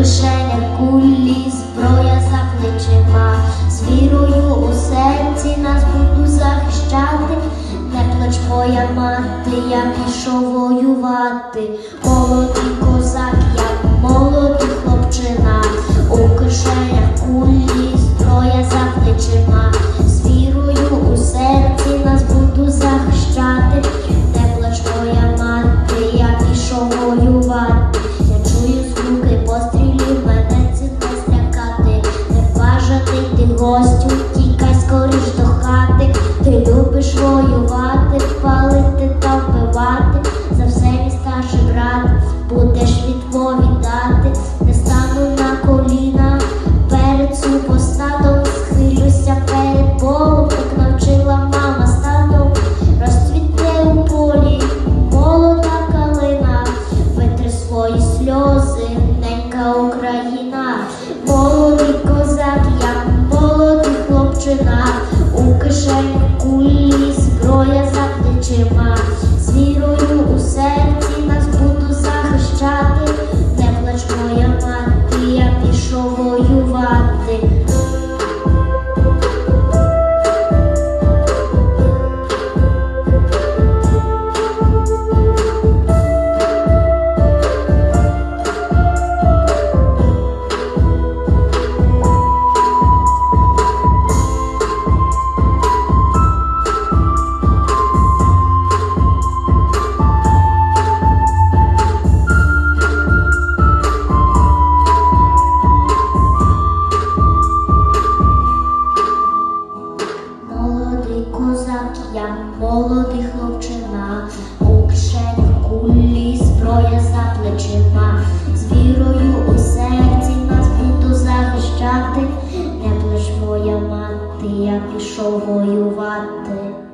кишенях кулі, зброя за плечима, з вірою у серці нас буду захищати. Не плач моя мати, я пішов воювати. Молодий козак, будеш відповідати. Не стану на коліна перед супостатом, схилюся перед Богом, як навчила мама статом. Розцвіте у полі молода калина, витри свої сльози, ненька Україна, молодий козак, я молодий хлопчина, у кишені кулі, зброя за плечима, козак, я молодий хлопчина, у кишені кулі, зброя за плечима, з вірою у серці нас буду захищати, не плеш моя мати, я пішов воювати.